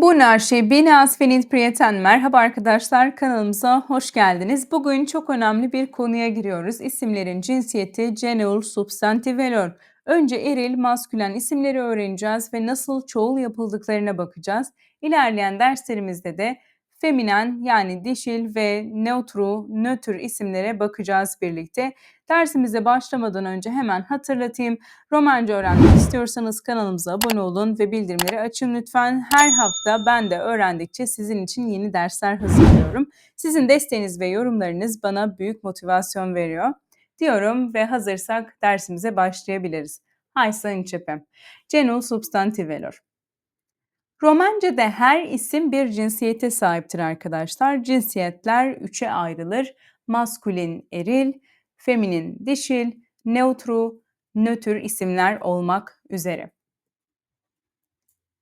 Bu Narşi Beni Asfenit Priyeten merhaba arkadaşlar kanalımıza hoş geldiniz. Bugün çok önemli bir konuya giriyoruz. İsimlerin cinsiyeti genul, substantiv. Önce eril, maskülen isimleri öğreneceğiz ve nasıl çoğul yapıldıklarına bakacağız. İlerleyen derslerimizde de feminen yani dişil ve neutru, nötr isimlere bakacağız birlikte. Dersimize başlamadan önce hemen hatırlatayım. Romanca öğrenmek istiyorsanız kanalımıza abone olun ve bildirimleri açın lütfen. Her hafta ben de öğrendikçe sizin için yeni dersler hazırlıyorum. Sizin desteğiniz ve yorumlarınız bana büyük motivasyon veriyor. Diyorum ve hazırsak dersimize başlayabiliriz. Haysa incepem. Genul substantivelor. Romanca'da her isim bir cinsiyete sahiptir arkadaşlar. Cinsiyetler üçe ayrılır. Maskülin, eril, feminin, dişil, neutru, nötr isimler olmak üzere.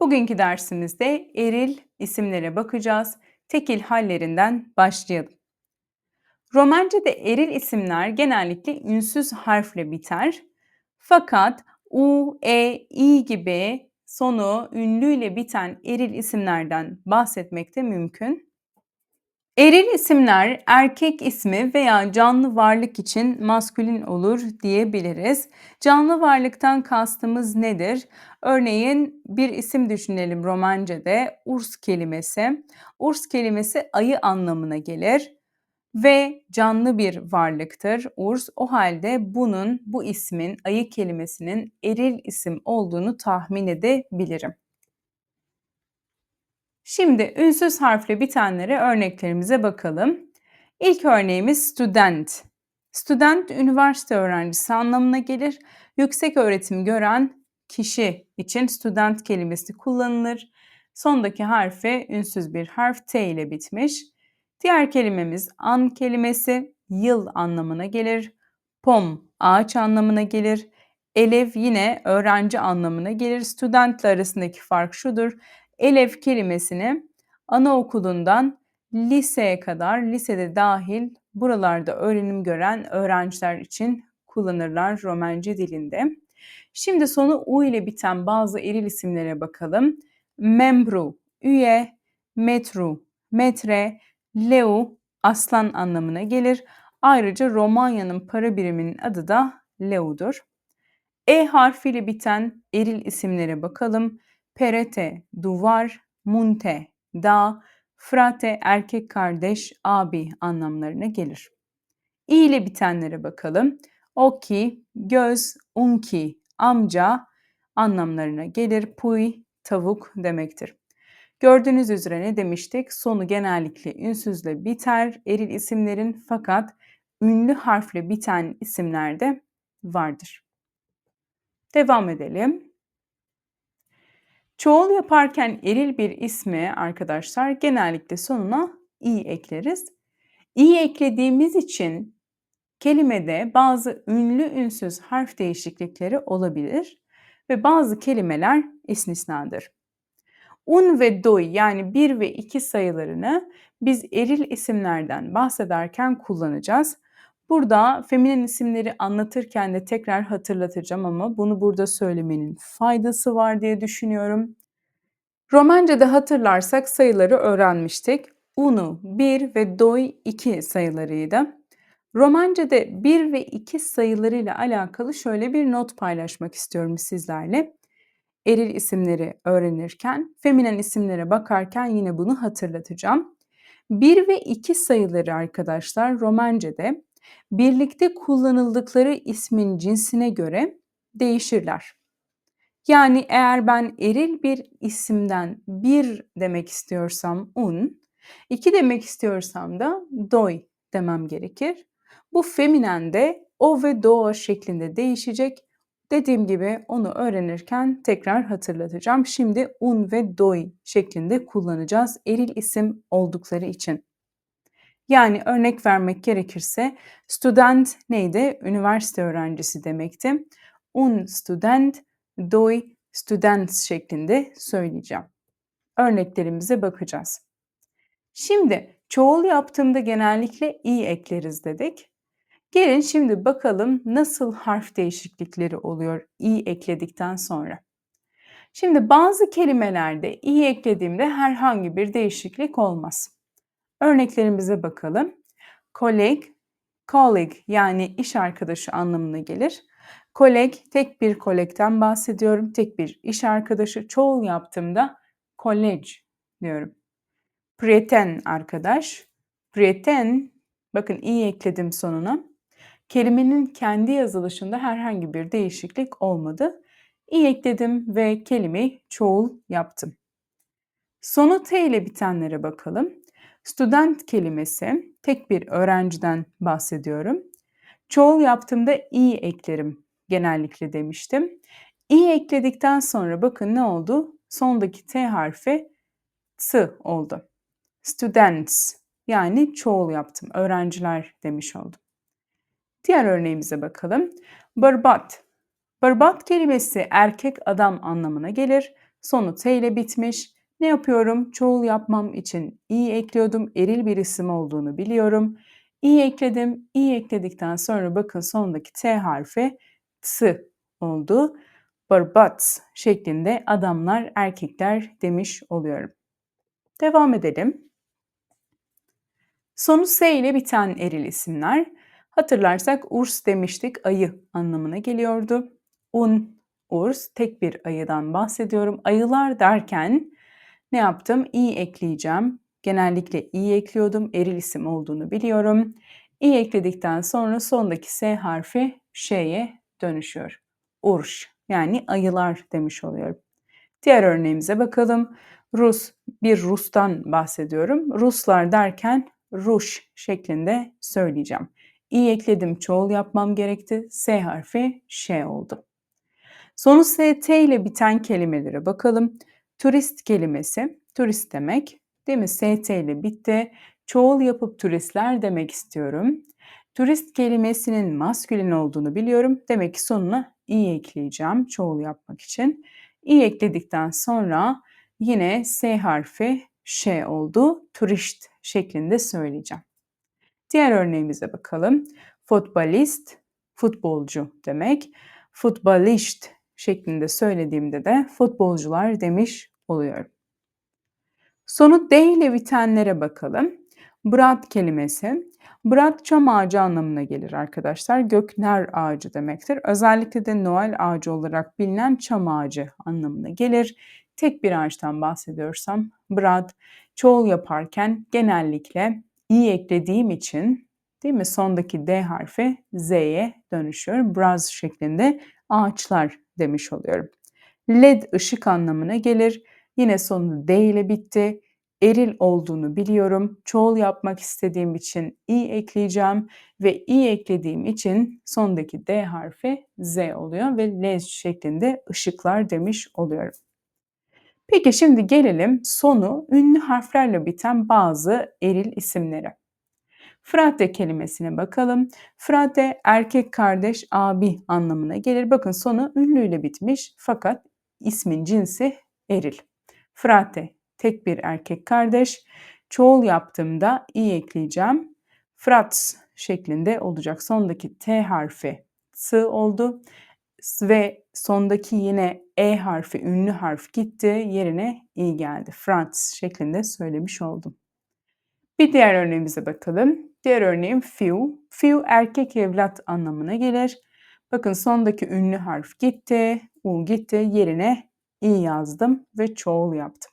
Bugünkü dersimizde eril isimlere bakacağız. Tekil hallerinden başlayalım. Romanca'da eril isimler genellikle ünsüz harfle biter. Fakat u, e, i gibi sonu ünlüyle biten eril isimlerden bahsetmek de mümkün. Eril isimler erkek ismi veya canlı varlık için maskülin olur diyebiliriz. Canlı varlıktan kastımız nedir? Örneğin bir isim düşünelim Romanca'da urs kelimesi. Urs kelimesi ayı anlamına gelir ve canlı bir varlıktır urs. O halde bunun, bu ismin, ayı kelimesinin eril isim olduğunu tahmin edebilirim. Şimdi ünsüz harfle bitenlere örneklerimize bakalım. İlk örneğimiz student. Student üniversite öğrencisi anlamına gelir. Yüksek öğretim gören kişi için student kelimesi kullanılır. Sondaki harfi ünsüz bir harf T ile bitmiş. Diğer kelimemiz an kelimesi yıl anlamına gelir. Pom ağaç anlamına gelir. Elev yine öğrenci anlamına gelir. Studentle arasındaki fark şudur. Elev kelimesini anaokulundan liseye kadar, lisede dahil buralarda öğrenim gören öğrenciler için kullanırlar Romence dilinde. Şimdi sonu U ile biten bazı eril isimlere bakalım. Membru, üye, metru, metre, leu, aslan anlamına gelir. Ayrıca Romanya'nın para biriminin adı da leu'dur. E harfiyle biten eril isimlere bakalım. Perete, duvar, munte, dağ, frate, erkek kardeş, abi anlamlarına gelir. İ ile bitenlere bakalım. Oki, göz, unki, amca anlamlarına gelir. Puy, tavuk demektir. Gördüğünüz üzere ne demiştik? Sonu genellikle ünsüzle biter eril isimlerin fakat ünlü harfle biten isimler de vardır. Devam edelim. Çoğul yaparken eril bir ismi arkadaşlar genellikle sonuna i ekleriz. i eklediğimiz için kelimede bazı ünlü ünsüz harf değişiklikleri olabilir ve bazı kelimeler istisnadır. Un ve doy yani 1 ve 2 sayılarını biz eril isimlerden bahsederken kullanacağız. Burada feminen isimleri anlatırken de tekrar hatırlatacağım ama bunu burada söylemenin faydası var diye düşünüyorum. Romanca'da hatırlarsak sayıları öğrenmiştik. Unu 1 ve doi 2 sayılarıydı. Romanca'da 1 ve 2 sayılarıyla alakalı şöyle bir not paylaşmak istiyorum sizlerle. Eril isimleri öğrenirken, feminen isimlere bakarken yine bunu hatırlatacağım. 1 ve 2 sayıları arkadaşlar Romanca'da birlikte kullanıldıkları ismin cinsine göre değişirler. Yani eğer ben eril bir isimden bir demek istiyorsam un, iki demek istiyorsam da doy demem gerekir. Bu feminen de o ve do şeklinde değişecek. Dediğim gibi onu öğrenirken tekrar hatırlatacağım. Şimdi un ve doy şeklinde kullanacağız eril isim oldukları için. Yani örnek vermek gerekirse student neydi? Üniversite öğrencisi demekti. Un student, doi students şeklinde söyleyeceğim. Örneklerimize bakacağız. Şimdi çoğul yaptığımda genellikle i ekleriz dedik. Gelin şimdi bakalım nasıl harf değişiklikleri oluyor i ekledikten sonra. Şimdi bazı kelimelerde i eklediğimde herhangi bir değişiklik olmaz. Örneklerimize bakalım. Colleague, colleague yani iş arkadaşı anlamına gelir. Kolleg, tek bir kolegden bahsediyorum. Tek bir iş arkadaşı. Çoğul yaptığımda college diyorum. Prieten arkadaş. Prieten, bakın i ekledim sonuna. Kelimenin kendi yazılışında herhangi bir değişiklik olmadı. i ekledim ve kelimeyi çoğul yaptım. Sonu t ile bitenlere bakalım. Student kelimesi tek bir öğrenciden bahsediyorum. Çoğul yaptığımda i eklerim genellikle demiştim. i ekledikten sonra bakın ne oldu? Sondaki t harfi t oldu. Students yani çoğul yaptım. Öğrenciler demiş oldum. Diğer örneğimize bakalım. Barbat. Barbat kelimesi erkek adam anlamına gelir. Sonu t ile bitmiş. Ne yapıyorum? Çoğul yapmam için i ekliyordum. Eril bir isim olduğunu biliyorum. i ekledim. i ekledikten sonra bakın sondaki t harfi t oldu. Barbat şeklinde adamlar, erkekler demiş oluyorum. Devam edelim. Sonu S ile biten eril isimler. Hatırlarsak urs demiştik, ayı anlamına geliyordu. Un, urs, tek bir ayıdan bahsediyorum. Ayılar derken ne yaptım? i ekleyeceğim. Genellikle i ekliyordum. Eril isim olduğunu biliyorum. i ekledikten sonra sondaki s harfi şeye dönüşüyor. Urş yani ayılar demiş oluyorum. Diğer örneğimize bakalım. Rus, bir Rus'tan bahsediyorum. Ruslar derken Ruş şeklinde söyleyeceğim. İ ekledim, çoğul yapmam gerekti. S harfi ş oldu. Sonu st ile biten kelimelere bakalım. Turist kelimesi, turist demek. Değil mi? St ile bitti. Çoğul yapıp turistler demek istiyorum. Turist kelimesinin maskülin olduğunu biliyorum. Demek ki sonuna i ekleyeceğim çoğul yapmak için. i ekledikten sonra yine s harfi ş oldu. Turist şeklinde söyleyeceğim. Diğer örneğimize bakalım. Futbolist, futbolcu demek. Futbolist şeklinde söylediğimde de futbolcular demiş oluyorum. Sonu D ile bitenlere bakalım. Brat kelimesi. Brat çam ağacı anlamına gelir arkadaşlar. Gökner ağacı demektir. Özellikle de Noel ağacı olarak bilinen çam ağacı anlamına gelir. Tek bir ağaçtan bahsediyorsam brat çoğul yaparken genellikle i eklediğim için değil mi sondaki d harfi z'ye dönüşüyor. Braz şeklinde ağaçlar demiş oluyorum. LED ışık anlamına gelir. Yine sonu D ile bitti. Eril olduğunu biliyorum. Çoğul yapmak istediğim için i ekleyeceğim ve i eklediğim için sondaki D harfi Z oluyor ve LED şeklinde ışıklar demiş oluyorum. Peki şimdi gelelim sonu ünlü harflerle biten bazı eril isimlere. Frate kelimesine bakalım. Frate erkek kardeş abi anlamına gelir. Bakın sonu ünlüyle bitmiş fakat ismin cinsi eril. Frate tek bir erkek kardeş. Çoğul yaptığımda i ekleyeceğim. Frats şeklinde olacak. Sondaki t harfi s oldu ve sondaki yine e harfi, ünlü harf gitti. Yerine i geldi. Frats şeklinde söylemiş oldum. Bir diğer örneğimize bakalım. Diğer örneğim few. Few erkek evlat anlamına gelir. Bakın sondaki ünlü harf gitti, u gitti. Yerine i yazdım ve çoğul yaptım.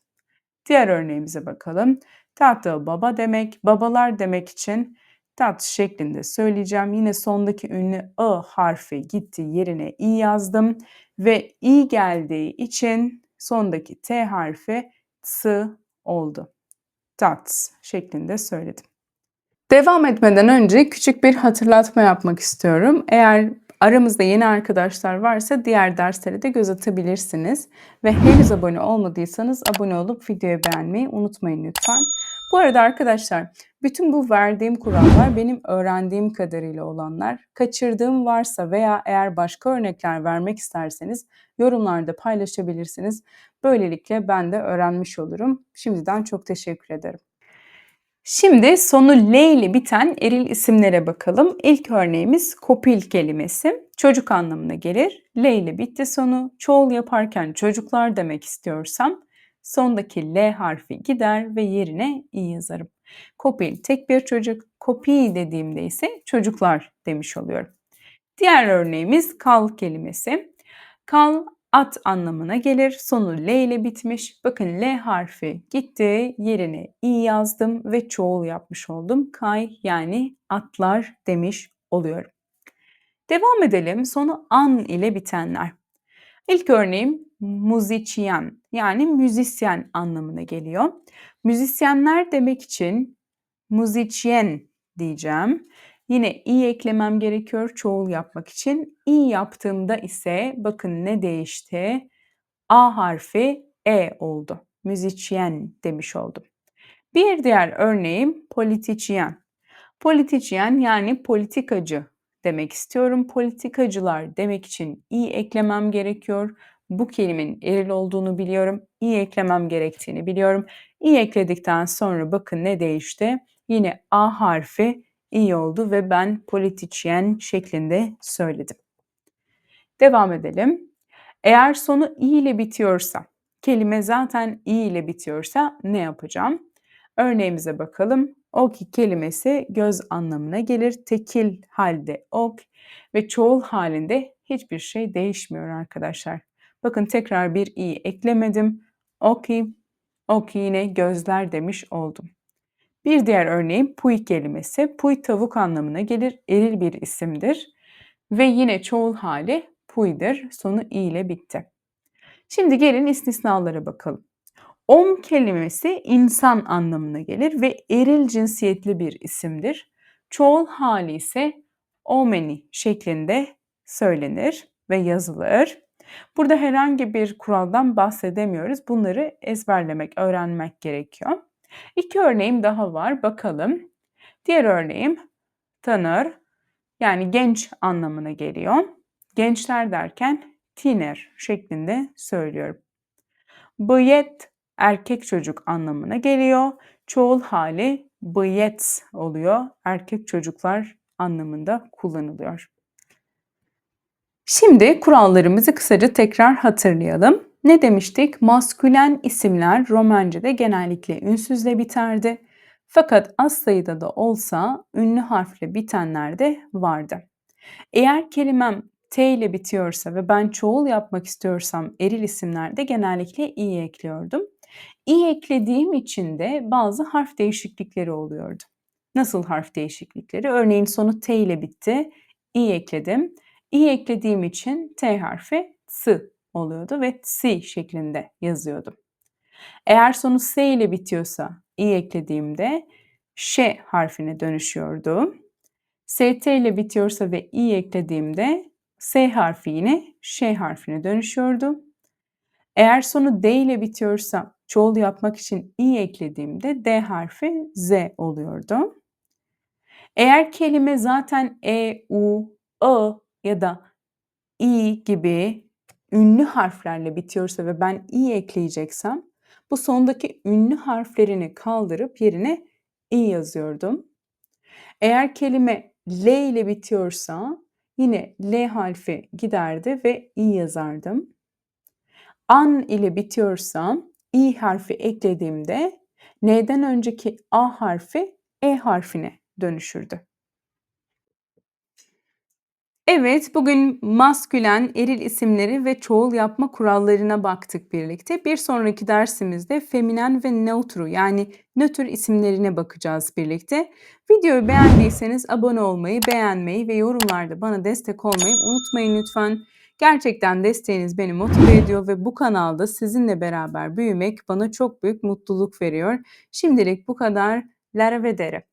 Diğer örneğimize bakalım. Tatlı baba demek, babalar demek için tat şeklinde söyleyeceğim. Yine sondaki ünlü ı harfi gitti yerine i yazdım ve i geldiği için sondaki t harfi s oldu. Tats şeklinde söyledim. Devam etmeden önce küçük bir hatırlatma yapmak istiyorum. Eğer aramızda yeni arkadaşlar varsa diğer derslere de göz atabilirsiniz. Ve henüz abone olmadıysanız abone olup videoyu beğenmeyi unutmayın lütfen. Bu arada arkadaşlar bütün bu verdiğim kurallar benim öğrendiğim kadarıyla olanlar. Kaçırdığım varsa veya eğer başka örnekler vermek isterseniz yorumlarda paylaşabilirsiniz. Böylelikle ben de öğrenmiş olurum. Şimdiden çok teşekkür ederim. Şimdi sonu L ile biten eril isimlere bakalım. İlk örneğimiz kopil kelimesi. Çocuk anlamına gelir. L ile bitti sonu. Çoğul yaparken çocuklar demek istiyorsam sondaki L harfi gider ve yerine i yazarım. Kopil tek bir çocuk, kopi dediğimde ise çocuklar demiş oluyorum. Diğer örneğimiz kal kelimesi. Kal at anlamına gelir. Sonu L ile bitmiş. Bakın L harfi gitti. Yerine i yazdım ve çoğul yapmış oldum. Kay yani atlar demiş oluyorum. Devam edelim. Sonu an ile bitenler. İlk örneğim muzician yani müzisyen anlamına geliyor. Müzisyenler demek için muzicien diyeceğim. Yine i eklemem gerekiyor çoğul yapmak için. i yaptığımda ise bakın ne değişti? A harfi e oldu. Müzisyen demiş oldum. Bir diğer örneğim politicien. Politicien yani politikacı demek istiyorum. Politikacılar demek için i eklemem gerekiyor. Bu kelimenin eril olduğunu biliyorum. i eklemem gerektiğini biliyorum. i ekledikten sonra bakın ne değişti? Yine a harfi i oldu ve ben politicien şeklinde söyledim. Devam edelim. Eğer sonu i ile bitiyorsa, kelime zaten i ile bitiyorsa ne yapacağım? Örneğimize bakalım. Ok kelimesi göz anlamına gelir. Tekil halde ok ve çoğul halinde hiçbir şey değişmiyor arkadaşlar. Bakın tekrar bir i eklemedim. Oki, oki yine gözler demiş oldum. Bir diğer örneğim puy kelimesi. Puy tavuk anlamına gelir. Eril bir isimdir. Ve yine çoğul hali puydur. Sonu i ile bitti. Şimdi gelin istisnalara bakalım. Om kelimesi insan anlamına gelir ve eril cinsiyetli bir isimdir. Çoğul hali ise omeni şeklinde söylenir ve yazılır. Burada herhangi bir kuraldan bahsedemiyoruz. Bunları ezberlemek, öğrenmek gerekiyor. İki örneğim daha var. Bakalım. Diğer örneğim tanır yani genç anlamına geliyor. Gençler derken tiner şeklinde söylüyorum. Bıyet erkek çocuk anlamına geliyor. Çoğul hali bıyet oluyor. Erkek çocuklar anlamında kullanılıyor. Şimdi kurallarımızı kısaca tekrar hatırlayalım. Ne demiştik? Maskülen isimler Romenca'da genellikle ünsüzle biterdi. Fakat az sayıda da olsa ünlü harfle bitenler de vardı. Eğer kelimem T ile bitiyorsa ve ben çoğul yapmak istiyorsam eril isimlerde genellikle i ekliyordum. i eklediğim için de bazı harf değişiklikleri oluyordu. Nasıl harf değişiklikleri? Örneğin sonu T ile bitti. i ekledim. i eklediğim için T harfi s oluyordu ve si şeklinde yazıyordum. Eğer sonu s ile bitiyorsa i eklediğimde ş harfine dönüşüyordu. st ile bitiyorsa ve i eklediğimde s harfi yine ş harfine dönüşüyordu. Eğer sonu d ile bitiyorsa çoğul yapmak için i eklediğimde d harfi z oluyordu. Eğer kelime zaten e, u, ı ya da i gibi ünlü harflerle bitiyorsa ve ben i ekleyeceksem bu sondaki ünlü harflerini kaldırıp yerine i yazıyordum. Eğer kelime L ile bitiyorsa yine L harfi giderdi ve i yazardım. An ile bitiyorsa i harfi eklediğimde N'den önceki A harfi E harfine dönüşürdü. Evet, bugün maskülen, eril isimleri ve çoğul yapma kurallarına baktık birlikte. Bir sonraki dersimizde feminen ve neutru yani nötr isimlerine bakacağız birlikte. Videoyu beğendiyseniz abone olmayı, beğenmeyi ve yorumlarda bana destek olmayı unutmayın lütfen. Gerçekten desteğiniz beni motive ediyor ve bu kanalda sizinle beraber büyümek bana çok büyük mutluluk veriyor. Şimdilik bu kadar. Lara vedere.